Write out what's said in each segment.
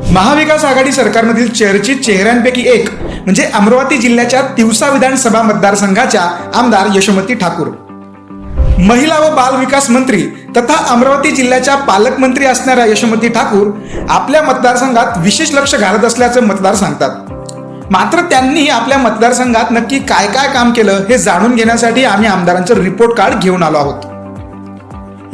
महाविकास आघाडी सरकारमधील चर्चित चेहऱ्यांपैकी एक म्हणजे अमरावती जिल्ह्याच्या तिवसा विधानसभा मतदारसंघाच्या आमदार यशोमती ठाकूर. महिला व बाल विकास मंत्री तथा अमरावती जिल्ह्याच्या पालकमंत्री असणाऱ्या यशोमती ठाकूर आपल्या मतदारसंघात विशेष लक्ष घालत असल्याचं मतदार सांगतात. मात्र त्यांनी आपल्या मतदारसंघात नक्की काय काय काम केलं हे जाणून घेण्यासाठी आम्ही आमदारांचं रिपोर्ट कार्ड घेऊन आलो आहोत.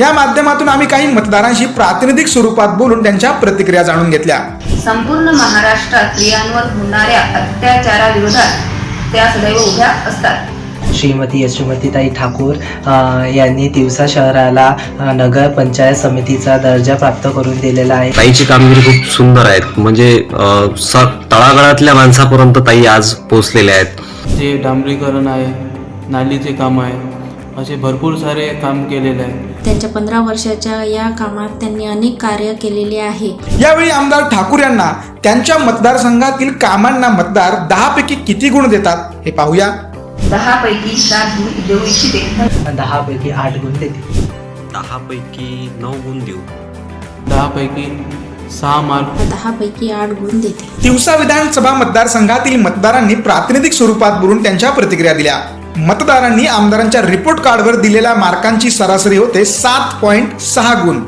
या माध्यमातून आम्ही काही मतदारांशी प्रातिनिधिक स्वरूपात बोलून त्यांच्या प्रतिक्रिया जाणून घेतल्या. संपूर्ण महाराष्ट्रात स्त्रियांवर होणाऱ्या अत्याचाराविरोधात त्या सदैव उभ्या असतात. श्रीमती यशोमतीताई ठाकूर यांनी तिवसा शहराला नगर पंचायत समितीचा दर्जा प्राप्त करून दिलेला आहे. ताईची कामगिरी खूप सुंदर आहेत. म्हणजे तळागाळातल्या माणसापर्यंत ताई आज पोहोचलेल्या आहेत. जे डांबरीकरण आहे नालीचे काम आहे असे भरपूर सारे काम केलेले आहे. त्यांच्या पंधरा वर्षाच्या या कामात त्यांनी अनेक कार्य केलेले आहे. यावेळी आमदार ठाकूर यांना त्यांच्या मतदारसंघातील कामांना मतदार दहा पैकी किती गुण देतात हे पाहूया. दहा पैकी सात गुण देऊ इच्छिते. दहापैकी आठ गुण देते. दहा पैकी नऊ गुण देऊ. दहापैकी सहा मार्क दहापैकी आठ गुण देते. तिवसा विधानसभा मतदारसंघातील मतदारांनी प्रातिनिधिक स्वरूपात बोलून त्यांच्या प्रतिक्रिया दिल्या. मतदारांनी आमदारांच्या रिपोर्ट कार्डवर दिलेल्या मार्कांची सरासरी होते सात पॉईंट सहा गुण.